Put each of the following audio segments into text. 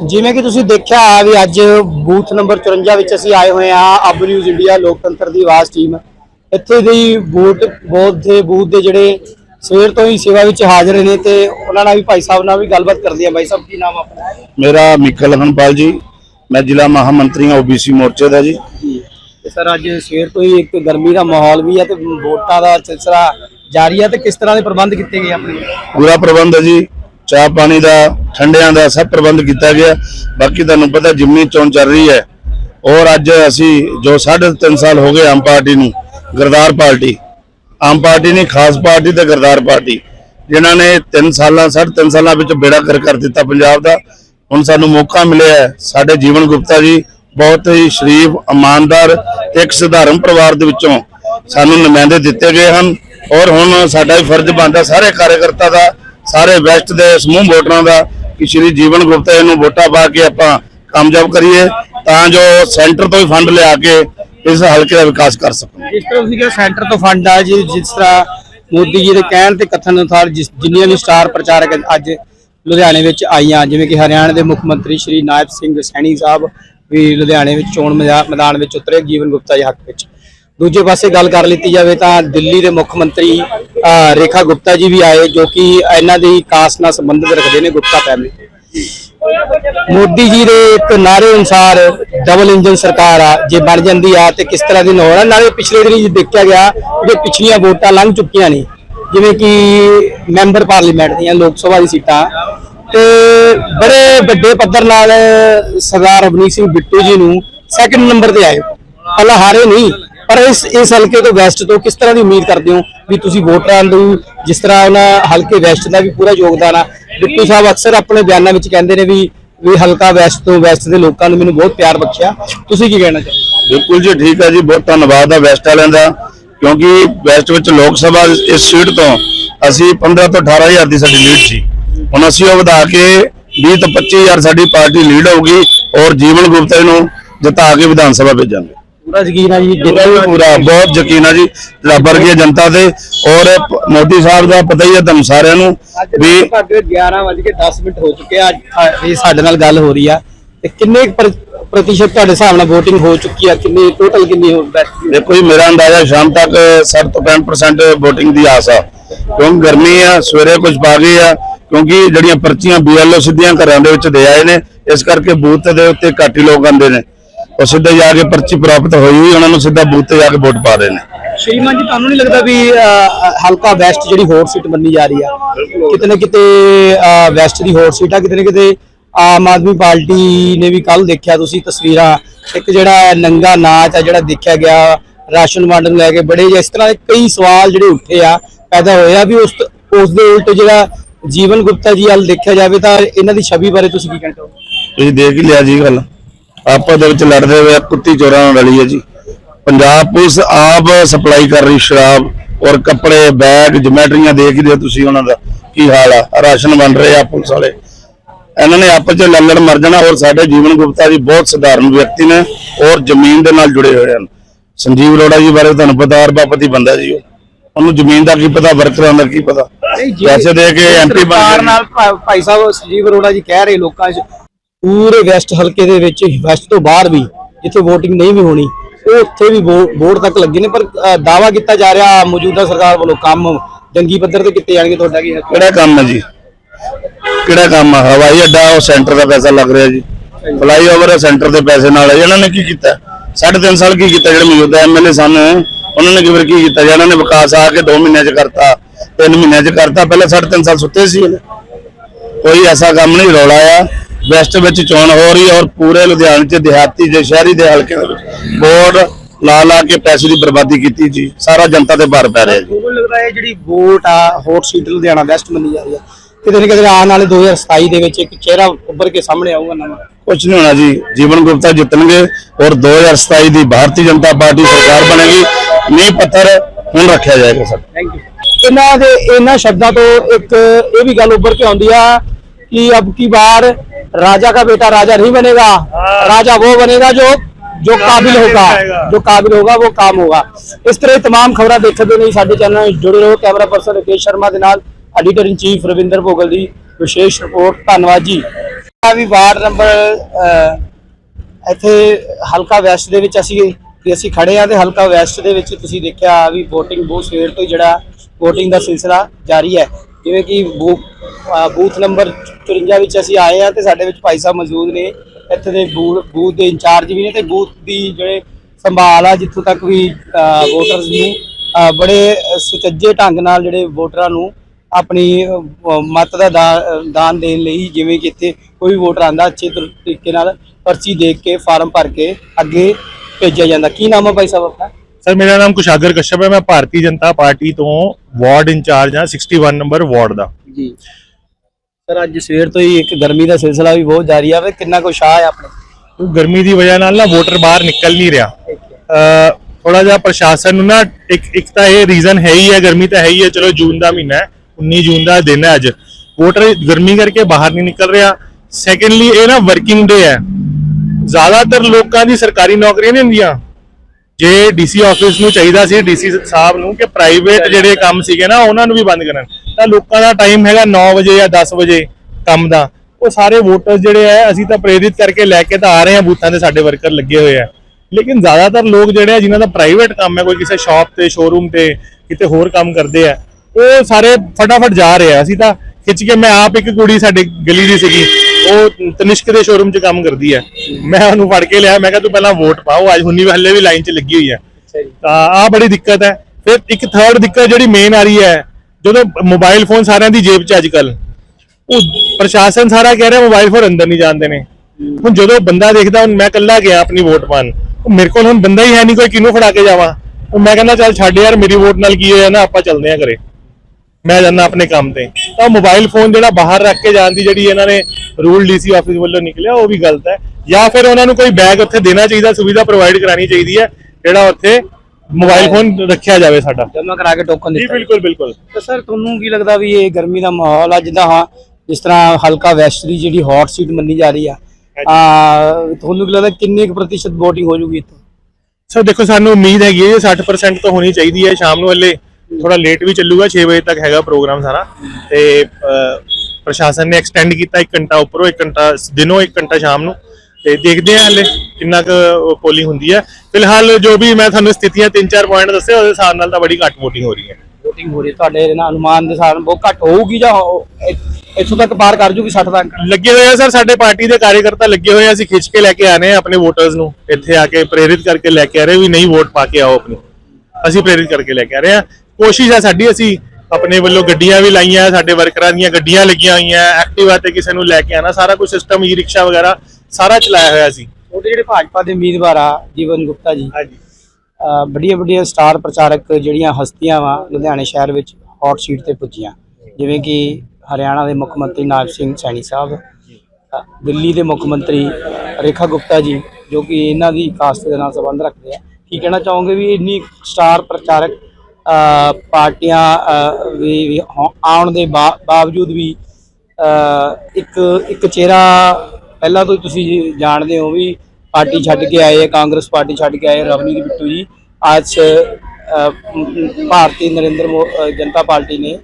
ਜਿਵੇਂ ਕਿ ਤੁਸੀਂ ਦੇਖਿਆ ਵੀ ਅੱਜ ਬੂਥ ਨੰਬਰ 54 ਵਿੱਚ ਅਸੀਂ ਆਏ ਹੋਏ ਹਾਂ ਅਬ ਨਿਊਜ਼ ਇੰਡੀਆ ਲੋਕਤੰਤਰ ਦੀ ਆਵਾਜ਼ ਟੀਮ। ਇੱਥੇ ਦੀ ਬੂਥ ਬੋਧ ਦੇ ਬੂਥ ਦੇ ਜਿਹੜੇ ਸਵੇਰ ਤੋਂ ਹੀ ਸੇਵਾ ਵਿੱਚ ਹਾਜ਼ਰ ਨੇ ਤੇ ਉਹਨਾਂ ਨਾਲ ਵੀ ਭਾਈ ਸਾਹਿਬ ਨਾਲ ਵੀ ਗੱਲਬਾਤ ਕਰਦੀ ਆ ਭਾਈ ਸਾਹਿਬ ਕੀ ਨਾਮ ਆਪਣਾ? ਮੇਰਾ ਮਿੱਕਲ ਲਖਨਪਾਲ ਜੀ ਮੈਂ ਜ਼ਿਲ੍ਹਾ ਮਹਾਮੰਤਰੀ ਹਾਂ ਓਬੀਸੀ ਮੋਰਚੇ ਦਾ ਜੀ। ਤੇ ਸਰ ਅੱਜ ਸਵੇਰ ਤੋਂ ਹੀ ਇੱਕ ਗਰਮੀ ਦਾ ਮਾਹੌਲ ਵੀ ਹੈ ਤੇ ਵੋਟਾਂ ਦਾ ਸਿਲਸਿਲਾ ਜਾਰੀ ਹੈ ਤੇ ਕਿਸ ਤਰ੍ਹਾਂ ਦੇ ਪ੍ਰਬੰਧ ਕੀਤੇ ਗਏ ਆਪਣੇ? ਪੂਰਾ ਪ੍ਰਬੰਧ ਹੈ ਜੀ। ਚਾਹ ਪਾਣੀ ਦਾ, ਠੰਡਿਆਂ ਦਾ ਸਭ ਪ੍ਰਬੰਧ ਕੀਤਾ ਗਿਆ। ਬਾਕੀ ਤੁਹਾਨੂੰ ਪਤਾ ਜਿਮਨੀ ਚੋਣ ਚੱਲ ਰਹੀ ਹੈ। ਔਰ ਅੱਜ ਅਸੀਂ ਜੋ 3.5 ਸਾਲ ਹੋ ਗਏ ਆਮ ਪਾਰਟੀ ਨੂੰ, ਗਰਦਾਰ ਪਾਰਟੀ। ਆਮ ਪਾਰਟੀ ਨਹੀਂ, ਖਾਸ ਪਾਰਟੀ ਤੇ ਗਰਦਾਰ ਪਾਰਟੀ। ਜਿਨ੍ਹਾਂ ਨੇ 3 ਸਾਲਾਂ 3.5 ਸਾਲਾਂ ਵਿੱਚ ਬੇੜਾ ਕਰ ਕਰ ਦਿੱਤਾ ਪੰਜਾਬ ਦਾ। ਹੁਣ ਸਾਨੂੰ ਮੌਕਾ ਮਿਲਿਆ ਸਾਡੇ ਜੀਵਨ ਗੁਪਤਾ ਜੀ ਬਹੁਤ ਹੀ ਸ਼ਰੀਫ, ਇਮਾਨਦਾਰ, ਇੱਕ ਸਧਾਰਨ ਪਰਿਵਾਰ ਦੇ ਵਿੱਚੋਂ ਸਾਨੂੰ ਨੁਮਾਇੰਦੇ ਦਿੱਤੇ ਗਏ ਹਨ। ਔਰ ਹੁਣ ਸਾਡਾ ਹੀ ਫਰਜ਼ ਬਣਦਾ, ਸਾਰੇ ਕਾਰਜਕਰਤਾ ਦਾ ਸਾਰੇ ਵੈਸਟ ਦੇ ਸਮੂਹ ਵੋਟਰਾਂ ਦਾ ਕਿ ਸ਼੍ਰੀ ਜੀਵਨ ਗੁਪਤਾ ਜੀ ਵੋਟਾਂ ਪਾ ਕੇ ਆਪਾਂ ਕਾਮਯਾਬ ਕਰੀਏ ਤਾਂ ਜੋ ਸੈਂਟਰ ਤੋਂ ਹੀ ਫੰਡ ਲਿਆ ਕੇ ਇਸ ਹਲਕੇ ਦਾ ਵਿਕਾਸ ਕਰ ਸਕਣ। ਜਿਸ ਤਰ੍ਹਾਂ ਤੁਸੀਂ ਕਿਹਾ ਸੈਂਟਰ ਤੋਂ ਫੰਡ ਆ ਜੀ, ਜਿਸ ਤਰ੍ਹਾਂ ਮੋਦੀ ਜੀ ਦੇ ਕਹਿਣ ਤੇ ਕਥਨ ਅਨੁਸਾਰ ਜਿੰਨੀਆਂ ਵੀ ਸਟਾਰ ਪ੍ਰਚਾਰਕ ਅੱਜ ਲੁਧਿਆਣੇ ਵਿੱਚ ਆਈਆਂ, ਜਿਵੇਂ ਕਿ ਹਰਿਆਣਾ ਦੇ ਮੁੱਖ ਮੰਤਰੀ ਸ਼੍ਰੀ ਨਾਇਬ ਸਿੰਘ ਸੈਣੀ ਸਾਹਿਬ ਵੀ ਲੁਧਿਆਣੇ ਵਿੱਚ ਚੋਣ ਮੈਦਾ- ਮੈਦਾਨ ਵਿੱਚ ਉਤਰੇ ਜੀਵਨ ਗੁਪਤਾ ਜੀ ਹੱਕ ਵਿੱਚ। ਦੂਜੇ ਪਾਸੇ ਗੱਲ ਕਰ ਲਿੱਤੀ ਜਾਵੇ ਤਾਂ ਦਿੱਲੀ ਦੇ ਮੁੱਖ ਮੰਤਰੀ ਰੇਖਾ ਗੁਪਤਾ ਜੀ ਵੀ ਆਏ ਜੋ ਕਿ ਇਹਨਾਂ ਦੀ ਕਾਸਟ ਨਾਲ ਸੰਬੰਧਿਤ ਰੱਖਦੇ ਨੇ ਗੁਪਤਾ ਫੈਮਿਲੀ ਮੋਦੀ ਜੀ ਦੇ ਇੱਕ ਨਾਰੇ ਅਨੁਸਾਰ ਡਬਲ ਇੰਜਨ ਸਰਕਾਰ ਆ, ਜੇ ਬਣ ਜਾਂਦੀ ਆ ਤੇ ਕਿਸ ਤਰ੍ਹਾਂ ਦੀ ਨਾ ਹੋਣਾ ਨਾਲੇ ਪਿਛਲੇ ਦਿਨੀ ਦੇਖਿਆ ਗਿਆ ਕਿ ਪਿਛਲੀਆਂ ਵੋਟਾਂ ਲੰਘ ਚੁੱਕੀਆਂ ਨੇ, ਜਿਵੇਂ ਕਿ ਮੈਂਬਰ ਪਾਰਲੀਮੈਂਟ ਦੀਆਂ ਲੋਕ ਸਭਾ ਦੀ ਸੀਟਾਂ। ਤੇ ਬੜੇ ਵੱਡੇ ਪੱਧਰ ਨਾਲ ਸਰਦਾਰ ਅਵਨੀਤ ਸਿੰਘ ਬਿੱਟੂ ਜੀ ਨੂੰ ਸੈਕੰਡ ਨੰਬਰ ਤੇ ਆਏ। ਪਹਿਲਾਂ ਹਾਰੇ ਨਹੀਂ। ਪਰ ਇਸ ਇਸ ਹਲਕੇ ਤੋਂ ਵੈਸਟ ਤੋਂ ਕਿਸ ਤਰ੍ਹਾਂ ਦੀ ਉਮੀਦ ਕਰਦੇ ਹੋ ਵੀ ਤੁਸੀਂ ਵੋਟਰਾਂ ਨੂੰ ਜਿਸ ਤਰ੍ਹਾਂ ਉਹਨਾਂ ਹਲਕੇ ਵੈਸਟ ਦਾ ਵੀ ਪੂਰਾ ਯੋਗਦਾਨ ਆ? ਡਿਪਟੀ ਸਾਹਿਬ ਅਕਸਰ ਆਪਣੇ ਬਿਆਨਾਂ ਵਿੱਚ ਕਹਿੰਦੇ ਨੇ ਵੀ ਵੀ ਹਲਕਾ ਵੈਸਟ ਤੋਂ ਵੈਸਟ ਦੇ ਲੋਕਾਂ ਨੂੰ ਮੈਨੂੰ ਬਹੁਤ ਪਿਆਰ ਬਖਸ਼ਿਆ। ਤੁਸੀਂ ਕੀ ਕਹਿਣਾ ਚਾਹੁੰਦੇ ਬਿਲਕੁਲ ਜੀ, ਠੀਕ ਆ ਜੀ, ਬਹੁਤ ਧੰਨਵਾਦ ਆ ਵੈਸਟ ਵਾਲਿਆਂ ਦਾ, ਕਿਉਂਕਿ ਵੈਸਟ ਵਿੱਚ ਲੋਕ ਸਭਾ ਇਸ ਸੀਟ ਤੋਂ ਅਸੀਂ 15 ਤੋਂ 18000 ਦੀ ਸਾਡੀ ਲੀਡ ਸੀ। ਹੁਣ ਅਸੀਂ ਉਹ ਵਧਾ ਕੇ 20 ਤੋਂ 25000 ਸਾਡੀ ਪਾਰਟੀ ਲੀਡ ਹੋਊਗੀ ਔਰ ਜੀਵਨ ਗੁਪਤਾ ਨੂੰ ਜਿਤਾ ਕੇ ਵਿਧਾਨ ਸਭਾ ਭੇਜਾਂਗੇ। ਪੂਰਾ ਯਕੀਨ ਆ ਜੀ ਪੂਰਾ ਹੀ ਪੂਰਾ ਬਹੁਤ ਯਕੀਨ ਆ ਜੀ ਰੱਬ ਵਰਗੀ ਜਨਤਾ ਤੇ। ਔਰ ਮੋਦੀ ਸਾਹਿਬ ਦਾ ਪਤਾ ਹੀ ਹੈ ਤੁਹਾਨੂੰ ਸਾਰਿਆਂ ਨੂੰ ਵੀ 11:10 ਮਿੰਟ ਹੋ ਚੁੱਕੇ ਆ। ਅੱਜ ਇਹ ਸਾਡੇ ਨਾਲ ਗੱਲ ਹੋ ਰਹੀ ਆ। ਤੇ ਕਿੰਨੇ ਪ੍ਰਤੀਸ਼ਤ ਤੁਹਾਡੇ ਹਿਸਾਬ ਨਾਲ VOTING ਹੋ ਚੁੱਕੀ ਆ? ਕਿੰਨੀ ਟੋਟਲ ਕਿੰਨੀ ਹੋ ਬੈਠੀ ਦੇਖੋ ਜੀ ਮੇਰਾ ਅੰਦਾਜ਼ਾ ਸ਼ਾਮ ਤੱਕ 60 ਤੋਂ 65% VOTING ਦੀ ਆਸ ਆ। ਕਿਉਂਕਿ ਗਰਮੀ ਆ ਸਵੇਰੇ ਕੁਝ ਗਏ ਆ ਕਿਉਂਕਿ ਜਿਹੜੀਆਂ ਪਰਚੀਆਂ BLO ਸਿੱਧੀਆਂ ਘਰਾਂ ਦੇ ਵਿੱਚ ਦੇ ਆਏ ਨੇ ਇਸ ਕਰਕੇ ਬੂਥ ਦੇ ਉੱਤੇ ਘੱਟ ਹੀ ਲੋਕ ਆਉਂਦੇ ਨੇ। ਉਹ ਸਿੱਧੇ ਜਾ ਕੇ ਪਰਚੀ ਪ੍ਰਾਪਤ ਹੋਈ ਹੋਈ ਉਹਨਾਂ ਨੂੰ ਸਿੱਧਾ ਬੂਥ ਤੇ ਜਾ ਕੇ ਵੋਟ ਪਾ ਰਹੇ ਨੇ। ਸ਼੍ਰੀਮਾਨ ਜੀ ਤੁਹਾਨੂੰ ਨਹੀਂ ਲੱਗਦਾ ਵੀ ਅਹ, ਹਲਕਾ ਵੈਸਟ ਜਿਹੜੀ ਹੋਰ ਸੀਟ ਬੰਨੀ ਜਾ ਰਹੀ ਆ ਕਿਤੇ ਨਾ ਕਿਤੇ ਅਹ, ਵੈਸਟ ਦੀ ਹੋਰ ਸੀਟ ਆ ਕਿਤੇ ਨਾ ਕਿਤੇ ਆਮ ਆਦਮੀ ਪਾਰਟੀ ਨੇ ਵੀ ਕੱਲ ਦੇਖਿਆ ਤੁਸੀਂ ਤਸਵੀਰਾਂ ਇੱਕ ਜਿਹੜਾ ਨੰਗਾ ਨਾਚ ਆ ਜਿਹੜਾ ਦੇਖਿਆ ਗਿਆ ਰਾਸ਼ਨ ਵੰਡ ਨੂੰ ਲੈ ਕੇ ਬੜੇ ਜਿਹਾ ਇਸ ਤਰ੍ਹਾਂ ਦੇ ਕਈ ਸਵਾਲ ਜਿਹੜੇ ਉੱਠੇ ਆ ਪੈਦਾ ਹੋਏ ਆ ਵੀ ਉਸ ਉਸ ਦੇ ਉਲਟ ਜਿਹੜਾ ਜੀਵਨ ਗੁਪਤਾ ਜੀ ਵੱਲ ਦੇਖਿਆ ਜਾਵੇ ਤਾਂ ਇਹਨਾਂ ਦੀ ਛਵੀ ਬਾਰੇ ਤੁਸੀਂ ਕੀ ਕਹਿੰਦੇ ਹੋ ਤੁਸੀਂ ਦੇਖ ਹੀ ਲਿਆ ਜੀ ਗੱਲ। ਆਪਸ ਦੇ ਵਿੱਚ ਲੜਦੇ ਹੋਏ ਕੁੱਤੀ ਚੋਰਾਂ ਨਾਲ ਰਲੀ ਹੈ ਜੀ। ਪੰਜਾਬ ਪੁਲਿਸ ਆਪ ਸਪਲਾਈ ਕਰ ਰਹੀ ਸ਼ਰਾਬ ਔਰ ਕੱਪੜੇ ਬੈਗ ਜਮੈਟਰੀਆਂ ਦੇਖ ਹੀ ਤੁਸੀਂ ਉਹਨਾਂ ਦਾ ਕੀ ਹਾਲ ਆ। ਰਾਸ਼ਨ ਵੰਡ ਰਹੇ ਆ ਪੁਲਿਸ ਵਾਲੇ। ਇਹਨਾਂ ਨੇ ਆਪਸ ਚ ਲੰਗੜ ਮਰ ਜਾਣਾ ਔਰ ਸਾਡੇ ਜੀਵਨ ਗੁਪਤਾ ਜੀ ਬਹੁਤ ਸਧਾਰਨ ਵਿਅਕਤੀ ਨੇ ਔਰ ਜ਼ਮੀਨ ਦੇ ਨਾਲ ਜੁੜੇ ਹੋਏ ਹਨ। ਸੰਜੀਵ ਅਰੋੜਾ ਜੀ ਬਾਰੇ ਤੁਹਾਨੂੰ ਪਤਾ ਅਰਬਾਪਤੀ ਬੰਦਾ ਜੀ ਉਹ। ਉਹਨੂੰ ਜ਼ਮੀਨ ਦਾ ਕੀ ਪਤਾ ਵਰਕਰਾਂ ਦਾ ਕੀ ਪਤਾ। ਪੈਸੇ ਦੇ ਕੇ ਐਮਪੀ ਬਣ ਨਾਲ ਭਾਈ ਸਾਹਿਬ ਸੰਜੀਵ ਅਰੋੜਾ ਜੀ ਕਹਿ ਰਹੇ ਲੋਕਾਂ 'ਚ ਪੂਰੇ ਵੈਸਟ ਹਲਕੇ ਦੇ ਵਿੱਚ, ਵੈਸਟ ਤੋਂ ਬਾਹਰ ਵੀ ਜਿੱਥੇ VOTING ਨਹੀਂ ਵੀ ਹੋਣੀ, ਉਹ ਉੱਥੇ ਵੀ ਵੋ- ਤੱਕ ਲੱਗੇ ਨੇ, ਪਰ ਦਾਵਾ ਕੀਤਾ ਜਾ ਰਿਹਾ ਮੌਜੂਦਾ ਸਰਕਾਰ ਵੱਲੋਂ ਕੰਮ ਜੰਗੀ ਪੱਧਰ ਤੇ ਕੀਤੇ ਜਾਣਗੇ ਤੁਹਾਡਾ ਕੀ ਕਿਹੜਾ ਕੰਮ ਹੈ ਜੀ? ਕਿਹੜਾ ਕੰਮ ਆ ਹਵਾਈ ਅੱਡਾ, ਉਹ ਸੈਂਟਰ ਦਾ ਪੈਸਾ ਲੱਗ ਰਿਹਾ ਜੀ। ਫਲਾਈਓਵਰ ਸੈਂਟਰ ਦੇ ਪੈਸੇ ਨਾਲ ਇਹਨਾਂ ਨੇ ਕੀ ਕੀਤਾ? ਸਾਢੇ ਤਿੰਨ ਸਾਲ ਕੀ ਕੀਤਾ ਜਿਹੜੇ ਮੌਜੂਦਾ ਐਮਐਲਏ ਸਨ? ਉਹਨਾਂ ਨੇ ਕਿਵੇਂ ਕੀ ਕੀਤਾ ਜੀ? ਨੇ ਵਿਕਾਸ ਆ ਕੇ 2 ਮਹੀਨਿਆਂ ਚ ਕਰਤਾ। 3 ਮਹੀਨਿਆਂ ਚ ਕਰਤਾ। ਪਹਿਲਾਂ ਸਾਢੇ ਤਿੰਨ ਸਾਲ ਸੁੱਤੇ ਸੀ। ਕੋਈ ਐਸਾ ਕੰਮ ਨਹੀਂ, ਰੌਲਾ ਆ ਵੈਸਟ ਵਿੱਚ ਚੋਣ ਹੋ ਰਹੀ ਹੈ ਔਰ ਪੂਰੇ ਲੁਧਿਆਣੇ 'ਚ ਦਿਹਾਤੀ ਤੇ ਸ਼ਹਿਰੀ ਦੇ ਹਲਕੇ ਦੇ ਵਿੱਚ ਲਾ ਲਾ ਕੇ ਪੈਸੇ ਦੀ ਬਰਬਾਦੀ ਕੀਤੀ ਜੀ। ਸਾਰਾ ਜਨਤਾ ਤੇ ਭਾਰ ਪੈ ਰਿਹਾ ਜੀ। ਮੈਨੂੰ ਲੱਗਦਾ ਇਹ ਜਿਹੜੀ ਵੋਟ ਆ ਹੌਟ ਸੀਟ ਲੁਧਿਆਣਾ ਵੈਸਟ ਮੰਨੀ ਜਾ ਰਹੀ ਆ ਕਿਤੇ ਨਾ ਕਿਤੇ ਆਉਣ ਵਾਲੇ 2027 ਦੇ ਵਿੱਚ ਇੱਕ ਚਿਹਰਾ ਉੱਭਰ ਕੇ ਸਾਹਮਣੇ ਆਊਗਾ ਨਵਾਂ। ਕੁਝ ਨਹੀਂ ਹੋਣਾ ਜੀ। ਜੀਵਨ ਗੁਪਤਾ ਜਿੱਤਣਗੇ ਔਰ 2027 ਦੀ ਭਾਰਤੀ ਜਨਤਾ ਪਾਰਟੀ ਸਰਕਾਰ ਬਣੇਗੀ। ਨੀਂਹ ਪੱਥਰ ਹੁਣ ਰੱਖਿਆ ਜਾਏਗਾ ਸਰ। ਥੈਂਕ ਯੂ ਇਹਨਾਂ ਦੇ ਇਹਨਾਂ ਸ਼ਬਦਾਂ ਤੋਂ ਇੱਕ ਇਹ ਵੀ ਗੱਲ ਉੱਭਰ ਕੇ ਆਉਂਦੀ ਆ ਕਿ ਅਬ ਕੀ ਵਾਰ राजा का बेटा राजा नहीं बनेगा राजा वो बनेगा जो ਜੋ ਕਾਬਿਲ ਹੋਗਾ ਜੋ ਕਾਬਿਲ ਹੋਗਾ ਉਹ ਕੰਮ ਹੋਗਾ ਇਸ ਤਰ੍ਹਾਂ ਦੀ तमाम ਖਬਰਾਂ ਦੇਖਣ ਦੇ ਲਈ ਸਾਡੇ ਚੈਨਲ ਨਾਲ ਜੁੜੇ ਰਹੋ ਕੈਮਰਾ ਪਰਸਨ ਰਕੇਸ਼ ਸ਼ਰਮਾ ਦੇ ਨਾਲ editor in chief Ravinder Bhogal ਦੀ ਵਿਸ਼ੇਸ਼ ਰਿਪੋਰਟ ਧੰਨਵਾਦ ਜੀ ਆ ਵੀ ਵਾਰਡ ਨੰਬਰ ਅਹ, ਇੱਥੇ ਹਲਕਾ ਵੈਸਟ ਦੇ ਵਿੱਚ ਅਸੀਂ ਕਿ ਅਸੀਂ ਖੜੇ ਆ ਤੇ ਹਲਕਾ ਵੈਸਟ ਦੇ ਵਿੱਚ ਤੁਸੀਂ ਦੇਖਿਆ ਵੀ VOTING ਬਹੁਤ ਸਵੇਰ ਤੋਂ ਹੀ ਜਿਹੜਾ VOTING ਦਾ ਸਿਲਸਿਲਾ ਜਾਰੀ ਹੈ ਜਿਵੇਂ ਕਿ ਬੂ- ਬੂਥ ਨੰਬਰ 54 ਵਿੱਚ ਅਸੀਂ ਆਏ ਆ ਤੇ ਸਾਡੇ ਵਿੱਚ ਭਾਈ ਸਾਹਿਬ ਮੌਜੂਦ ਨੇ। ਇੱਥੇ ਦੇ ਬੂ- ਬੂਥ ਦੇ ਇੰਚਾਰਜ ਵੀ ਨੇ ਤੇ ਬੂਥ ਦੀ ਜਿਹੜੇ ਸੰਭਾਲ ਆ ਜਿੱਥੋਂ ਤੱਕ ਵੀ ਵੋਟਰਸ ਨੂੰ ਬੜੇ ਸੁਚੱਜੇ ਢੰਗ ਨਾਲ ਜਿਹੜੇ ਵੋਟਰਾਂ ਨੂੰ ਆਪਣੀ ਅਹ, ਮਤ ਦਾ ਦਾ- ਦਾਨ ਦੇਣ ਲਈ ਜਿਵੇਂ ਕਿ ਇੱਥੇ ਕੋਈ ਵੀ ਵੋਟਰ ਆਂਦਾ ਅੱਛੇ ਤਰੀਕੇ ਨਾਲ ਪਰਚੀ ਦੇਖ ਕੇ ਫਾਰਮ ਭਰ ਕੇ ਅੱਗੇ ਭੇਜਿਆ ਜਾਂਦਾ। ਕੀ ਨਾਮ ਹੈ ਭਾਈ ਸਾਹਿਬ ਆਪਣਾ? ਸਰ ਮੇਰਾ ਨਾਮ ਕੁਸ਼ਾਗਰ ਕਸ਼ਯਪ ਹੈ। ਮੈਂ ਭਾਰਤੀ ਜਨਤਾ ਪਾਰਟੀ ਤੋਂ ਵਾਰਡ ਇੰਚਾਰਜ ਹਾਂ 61 ਨੰਬਰ ਵਾਰਡ ਦਾ। ਜੀ। ਸਰ ਅੱਜ ਸਵੇਰ ਤੋਂ ਹੀ ਇੱਕ ਗਰਮੀ ਦਾ ਸਿਲਸਿਲਾ ਵੀ ਬਹੁਤ ਜਾਰੀ ਆ। ਵੇ ਕਿੰਨਾ ਕੁ ਸ਼ਾਹ ਹੈ ਆਪਣੇ? ਗਰਮੀ ਦੀ ਵਜ੍ਹਾ ਨਾਲ ਨਾ ਵੋਟਰ ਬਾਹਰ ਨਿਕਲ ਨਹੀਂ ਰਿਹਾ। ਥੋੜਾ ਜਿਹਾ ਪ੍ਰਸ਼ਾਸਨ ਨੂੰ ਨਾ ਇੱਕ ਇੱਕ ਤਾਂ ਇਹ ਰੀਜ਼ਨ ਹੈ ਹੀ ਹੈ ਗਰਮੀ ਤਾਂ ਹੈ ਹੀ ਹੈ। ਚਲੋ ਜੂਨ ਦਾ ਮਹੀਨਾ ਹੈ 19 ਜੂਨ ਦਾ ਦਿਨ ਹੈ ਅੱਜ। ਵੋਟਰ ਗਰਮੀ ਕਰਕੇ ਬਾਹਰ ਨਹੀਂ ਨਿਕਲ ਰਿਹਾ। ਸੈਕੰਡਲੀ ਇਹ ਨਾ ਵਰਕਿੰਗ ਡੇ ਹੈ। ਜ਼ਿਆਦਾਤਰ ਲੋਕਾਂ ਦੀ ਸਰਕਾਰੀ ਨੌਕਰੀਆਂ ਨਹੀਂ ਹੁੰਦੀਆਂ। ਜੇ ਡੀਸੀ ਆਫਿਸ ਨੂੰ ਚਾਹੀਦਾ ਸੀ ਡੀਸੀ ਸਾਹਿਬ ਨੂੰ ਕਿ ਪ੍ਰਾਈਵੇਟ ਜਿਹੜੇ ਕੰਮ ਸੀਗੇ ਨਾ, ਉਹਨਾਂ ਨੂੰ ਵੀ ਬੰਦ ਕਰਨ। ਤਾਂ ਲੋਕਾਂ ਦਾ ਟਾਈਮ ਹੈਗਾ 9 ਵਜੇ ਜਾਂ 10 ਵਜੇ ਕੰਮ ਦਾ। ਉਹ ਸਾਰੇ ਵੋਟਰਸ ਜਿਹੜੇ ਆ, ਅਸੀਂ ਤਾਂ ਪ੍ਰੇਰਿਤ ਕਰਕੇ ਲੈ ਕੇ ਤਾਂ ਆ ਰਹੇ ਹਾਂ, ਬੂਥਾਂ ਤੇ ਸਾਡੇ ਵਰਕਰ ਲੱਗੇ ਹੋਏ ਆ। ਲੇਕਿਨ ਜ਼ਿਆਦਾਤਰ ਲੋਕ ਜਿਹੜੇ ਆ, ਜਿਨ੍ਹਾਂ ਦਾ ਪ੍ਰਾਈਵੇਟ ਕੰਮ ਹੈ, ਕੋਈ ਕਿਸੇ ਸ਼ਾਪ ਤੇ ਸ਼ੋਰੂਮ ਤੇ, ਕਿਤੇ ਹੋਰ ਕੰਮ ਕਰਦੇ ਆ, ਉਹ ਸਾਰੇ ਫਟਾਫਟ ਜਾ ਰਹੇ ਆ। ਅਸੀਂ ਤਾਂ ਖਿੱਚ ਕੇ ਮੈਂ ਆਪ ਇੱਕ ਕੁੜੀ ਸਾਡੇ ਗਲੀ ਦੀ ਸੀਗੀ। ਉਹ ਤਨਿਸ਼ਕ ਦੇ ਸ਼ੋਰੂਮ 'ਚ ਕੰਮ ਕਰਦੀ ਹੈ। ਮੈਂ ਉਹਨੂੰ ਫੜ ਕੇ ਲਿਆ ਮੈਂ ਕਿਹਾ ਤੂੰ ਪਹਿਲਾਂ ਵੋਟ ਪਾਓ ਅੱਜ ਹੁਣੀ ਹੱਲੇ ਵੀ ਲਾਈਨ 'ਚ ਲੱਗੀ ਹੋਈ ਹੈ। ਤਾਂ ਆ ਬੜੀ ਦਿੱਕਤ ਹੈ। ਫਿਰ ਇੱਕ ਥਰਡ ਦਿੱਕਤ ਜਿਹੜੀ ਮੇਨ ਆ ਰਹੀ ਹੈ ਜਦੋਂ ਮੋਬਾਈਲ ਫੋਨ ਸਾਰਿਆਂ ਦੀ ਜੇਬ 'ਚ ਅੱਜ ਕੱਲ ਉਹ ਪ੍ਰਸ਼ਾਸਨ ਸਾਰਾ ਕਹਿ ਰਿਹਾ ਮੋਬਾਈਲ ਫੋਨ ਅੰਦਰ ਨਹੀਂ ਜਾਂਦੇ ਨੇ ਹੁਣ ਜਦੋਂ ਬੰਦਾ ਦੇਖਦਾ ਹੁਣ ਮੈਂ ਇਕੱਲਾ ਗਿਆ ਆਪਣੀ ਵੋਟ ਪਾਣ ਮੇਰੇ ਕੋਲ ਹੁਣ ਬੰਦਾ ਹੀ ਹੈ ਨਹੀਂ ਕੋਈ ਕਿਹਨੂੰ ਫੜਾ ਕੇ ਜਾਵਾਂ? ਉਹ ਮੈਂ ਕਹਿੰਦਾ ਚੱਲ ਛੱਡ ਯਾਰ ਮੇਰੀ ਵੋਟ ਨਾਲ ਕੀ ਹੋਇਆ ਨਾ ਆਪਾਂ ਚੱਲਦੇ ਆ ਘਰੇ। ਮੈਂ ਜਾਂਦਾ ਆਪਣੇ ਕੰਮ ਤੇ। ਤਾਂ ਮੋਬਾਈਲ ਫੋਨ ਜਿਹੜਾ ਬਾਹਰ ਰੱਖ ਕੇ ਜਾਣ ਦੀ ਜਿਹੜੀ ਇਹਨਾਂ ਨੇ ਰੂਲ ਡੀਸੀ ਆਫਿਸ ਵੱਲੋਂ ਨਿਕਲਿਆ ਉਹ ਵੀ ਗਲਤ ਹੈ। ਜਾਂ ਫਿਰ ਉਹਨਾਂ ਨੂੰ ਕੋਈ ਬੈਗ ਉੱਥੇ ਦੇਣਾ ਚਾਹੀਦਾ ਸੁਵਿਧਾ ਪ੍ਰੋਵਾਈਡ ਕਰਾਣੀ ਚਾਹੀਦੀ ਹੈ ਜਿਹੜਾ ਉੱਥੇ ਮੋਬਾਈਲ ਫੋਨ ਰੱਖਿਆ ਜਾਵੇ ਸਾਡਾ। ਜਮਾ ਕਰਾ ਕੇ ਟੋਕਨ ਜੀ ਦਿੱਤਾ। ਬਿਲਕੁਲ ਬਿਲਕੁਲ। ਤਾਂ ਸਰ ਤੁਹਾਨੂੰ ਕੀ ਲੱਗਦਾ ਵੀ ਇਹ ਗਰਮੀ ਦਾ ਮਾਹੌਲ ਆ ਜਿੱਦਾਂ ਹਾਂ ਜਿਸ ਤਰ੍ਹਾਂ ਹਲਕਾ ਵੈਸਟ ਦੀ ਜਿਹੜੀ ਹੌਟ ਸੀਟ ਮੰਨੀ ਜਾ ਰਹੀ ਆ ਆ ਤੁਹਾਨੂੰ ਕੀ ਲੱਗਦਾ ਕਿੰਨੇ ਕੁ ਪ੍ਰਤੀਸ਼ਤ VOTING ਹੋ ਜੂਗੀ ਇੱਥੋਂ? ਸਰ ਦੇਖੋ ਸਾਨੂੰ ਉਮੀਦ ਹੈਗੀ ਹੈ 60% ਤਾਂ ਹੋਣੀ ਚਾਹੀਦੀ ਹੈ ਸ਼ਾਮ ਨੂੰ ਹਲੇ ਥੋੜਾ ਲੇਟ ਵੀ ਚੱਲੂਗਾ 6 ਵਜੇ ਤੱਕ ਹੈਗਾ ਪ੍ਰੋਗਰਾਮ ਸਾਰਾ। ਤੇ ਪ੍ਰਸ਼ਾਸਨ ਨੇ ਐਕਸਟੈਂਡ ਕੀਤਾ 1 ਘੰਟਾ ਉੱਪਰੋਂ 1 ਘੰਟਾ ਦਿਨੋਂ 1 ਘੰਟਾ ਸ਼ਾਮ ਨੂੰ। ਤੇ ਦੇਖਦੇ ਹਾਂ ਹਲੇ ਕਿੰਨਾ ਕੁ ਪੋਲਿੰਗ ਹੁੰਦੀ ਹੈ। ਫਿਲਹਾਲ ਜੋ ਵੀ ਮੈਂ ਤੁਹਾਨੂੰ ਸਥਿਤੀਆਂ 3-4 ਪੁਆਇੰਟ ਦੱਸੇ ਉਹਦੇ ਹਿਸਾਬ ਨਾਲ ਤਾਂ ਬੜੀ ਘੱਟ VOTING ਹੋ ਰਹੀ ਹੈ। VOTING ਹੋ ਰਹੀ ਹੈ। ਤੁਹਾਡੇ ਨਾਲ ਅਨੁਮਾਨ ਦੇ ਸਾਰ ਬਹੁਤ ਘੱਟ ਹੋਊਗੀ ਜਾਂ ਇੱਥੋਂ ਤੱਕ ਪਾਰ ਕਰ ਜੂਗੀ 60 ਤੱਕ? ਲੱਗੇ ਹੋਏ ਆ ਸਰ ਸਾਡੇ ਪਾਰਟੀ ਦੇ ਕਾਰਜਕਰਤਾ ਲੱਗੇ ਹੋਏ ਆ। ਅਸੀਂ ਖਿੱਚ ਕੇ ਲੈ ਕੇ ਆਨੇ ਆ ਆਪਣੇ ਵੋਟਰਸ ਨੂੰ। ਇੱਥੇ ਆ ਕੇ ਪ੍ਰੇਰਿਤ ਕਰਕੇ ਲੈ ਕੇ ਆ ਰਹੇ ਵੀ ਨਹੀਂ ਵੋਟ ਪਾ ਕੇ ਆਓ ਆਪਣੀ। ਅਸੀਂ ਪ੍ਰੇਰਿਤ ਕਰਕੇ ਲੈ ਕੇ ਆ ਰਹੇ ਆ ਕੋਸ਼ਿਸ਼ ਹੈ ਸਾਡੀ ਅਸੀਂ ਆਪਣੇ ਵੱਲੋਂ ਗੱਡੀਆਂ ਵੀ ਲਾਈਆਂ ਸਾਡੇ ਵਰਕਰਾਂ ਦੀਆਂ ਗੱਡੀਆਂ ਲੱਗੀਆਂ ਹੋਈਆਂ ਐਕਟਿਵਾ ਤੇ ਕਿਸੇ ਨੂੰ ਲੈ ਕੇ ਆਣਾ ਸਾਰਾ ਕੁਝ ਸਿਸਟਮ ਈ ਰਿਕਸ਼ਾ ਵਗੈਰਾ ਸਾਰਾ ਚਲਾਇਆ ਹੋਇਆ ਸੀ। ਉਹਦੇ ਜਿਹੜੇ ਭਾਜਪਾ ਦੇ ਉਮੀਦਵਾਰ ਆ ਜੀਵਨ ਗੁਪਤਾ ਜੀ ਹਾਂਜੀ। ਵੱਡੀਆਂ ਵੱਡੀਆਂ ਸਟਾਰ ਪ੍ਰਚਾਰਕ ਜਿਹੜੀਆਂ ਹਸਤੀਆਂ ਵਾ ਲੁਧਿਆਣੇ ਸ਼ਹਿਰ ਵਿੱਚ ਹੌਟ ਸੀਟ ਤੇ ਪੁੱਜੀਆਂ। ਜਿਵੇਂ ਕਿ ਹਰਿਆਣਾ ਦੇ ਮੁੱਖ ਮੰਤਰੀ ਨਾਇਬ ਸਿੰਘ ਸੈਣੀ ਸਾਹਿਬ ਦਿੱਲੀ ਦੇ ਮੁੱਖ ਮੰਤਰੀ ਰੇਖਾ ਗੁਪਤਾ ਜੀ ਜੋ ਕਿ ਇਹਨਾਂ ਦੀ ਕਾਸਟ ਦੇ ਨਾਲ ਸੰਬੰਧ ਰੱਖਦੇ ਆ। ਕੀ ਕਹਿਣਾ ਚਾਹੋਗੇ ਵੀ ਇੰਨੀ ਸਟਾਰ ਪ੍ਰਚਾਰਕ ਪਾਰਟੀਆਂ ਵੀ ਆਉਣ ਦੇ ਬਾਵਜੂਦ ਵੀ ਇੱਕ ਇੱਕ ਚਿਹਰਾ ਪਹਿਲਾਂ ਤੋਂ ਹੀ ਤੁਸੀਂ ਜਾਣਦੇ ਹੋ ਵੀ ਪਾਰਟੀ ਛੱਡ ਕੇ ਆਏ ਕਾਂਗਰਸ ਪਾਰਟੀ ਛੱਡ ਕੇ ਆਏ ਰਵਨੀਤ ਬਿੱਟੂ ਜੀ। ਅੱਜ ਭਾਰਤੀ ਨਰਿੰਦਰ ਜਨਤਾ ਪਾਰਟੀ ਨੇ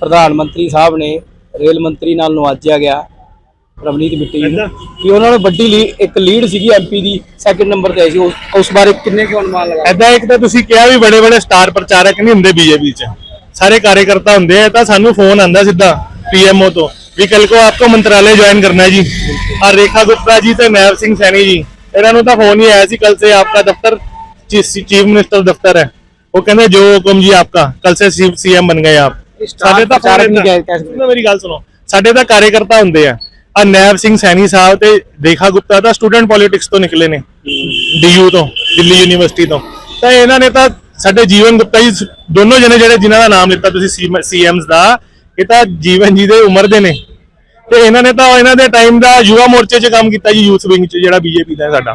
ਪ੍ਰਧਾਨ ਮੰਤਰੀ ਸਾਹਿਬ ਨੇ ਰੇਲ ਮੰਤਰੀ ਨਾਲ ਨਵਾਜਿਆ ਗਿਆ। ਰਵਨੀਤ ਮਿੱਟੀ ਨੂੰ ਕਿ ਉਹਨਾਂ ਨੇ ਵੱਡੀ ਲੀਡ ਇੱਕ ਲੀਡ ਸੀਗੀ ਐਮਪੀ ਦੀ ਸੈਕਿੰਡ ਨੰਬਰ ਤੇ ਸੀ ਉਸ- ਬਾਰੇ ਕਿੰਨੇ ਕੁ ਅਨੁਮਾਨ ਲਗਾਏ? ਐਦਾਂ ਇੱਕ ਤਾਂ ਤੁਸੀਂ ਕਿਹਾ ਵੀ ਬੜੇ ਬੜੇ ਸਟਾਰ ਪ੍ਰਚਾਰਕ ਨਹੀਂ ਹੁੰਦੇ ਬੀਜੇਪੀ 'ਚ। ਸਾਰੇ ਕਾਰਜਕਰਤਾ ਹੁੰਦੇ ਆ ਤਾਂ ਸਾਨੂੰ ਫੋਨ ਆਂਦਾ ਸਿੱਧਾ ਪੀਐਮਓ ਤੋਂ ਵੀ ਕੱਲ ਕੋ ਆਪਕੋ ਮੰਤਰਾਲੇ ਜੁਆਇਨ ਕਰਨਾ ਹੈ ਜੀ। ਆ ਰੇਖਾ ਗੁਪਤਾ ਜੀ ਤੇ ਨੈਵ ਸਿੰਘ ਸੈਣੀ ਜੀ ਇਹਨਾਂ ਨੂੰ ਤਾਂ ਫੋਨ ਹੀ ਆਇਆ ਸੀ ਕੱਲ ਸੇ ਆਪਕਾ ਦਫ਼ਤਰ ਚੀਫ ਮਿਨਿਸਟਰ ਦਫ਼ਤਰ ਹੈ। ਉਹ ਕਹਿੰਦੇ ਜੋ ਹੁਕਮ ਜੀ ਆਪਕਾ ਕੱਲ ਸੇ ਸੀਐਮ ਬਣ ਗਏ ਆਪ। ਸਾਡੇ ਤਾਂ ਪ੍ਰਚਾਰਕ ਨਹੀਂ ਗਏ- ਕਹਿ ਮੇਰੀ ਗੱਲ ਸੁਣੋ। ਸਾਡੇ ਤਾਂ ਕਾਰਜਕਰਤਾ ਹੁੰਦੇ ਆ। ਅਨੈਬ ਸਿੰਘ ਸੈਣੀ ਸਾਹਿਬ ਤੇ ਰੇਖਾ ਗੁਪਤਾ ਤਾਂ ਸਟੂਡੈਂਟ ਪੋਲਿਟਿਕਸ ਤੋਂ ਨਿਕਲੇ ਨੇ। ਡੀਯੂ ਤੋਂ, ਦਿੱਲੀ ਯੂਨੀਵਰਸਿਟੀ ਤੋਂ। ਤਾਂ ਇਹਨਾਂ ਨੇ ਤਾਂ ਸਾਡੇ ਜੀਵਨ ਗੁਪਤਾ ਜੀ ਸ- ਦੋਨੋਂ ਜਣੇ ਜਿਹੜੇ ਜਿਨ੍ਹਾਂ ਦਾ ਨਾਮ ਲਿੱਤਾ ਤੁਸੀਂ ਸੀਐਮਸ ਦਾ, ਇਹ ਤਾਂ ਜੀਵਨ ਜੀ ਦੇ ਉਮਰ ਦੇ ਨੇ। ਤੇ ਇਹਨਾਂ ਨੇ ਤਾਂ ਇਹਨਾਂ ਦੇ ਟਾਈਮ ਦਾ ਯੁਵਾ ਮੋਰਚੇ 'ਚ ਕੰਮ ਕੀਤਾ ਜੀ, ਯੂਥ ਵਿੰਗ 'ਚ ਜਿਹੜਾ ਬੀਜੇਪੀ ਦਾ ਸਾਡਾ।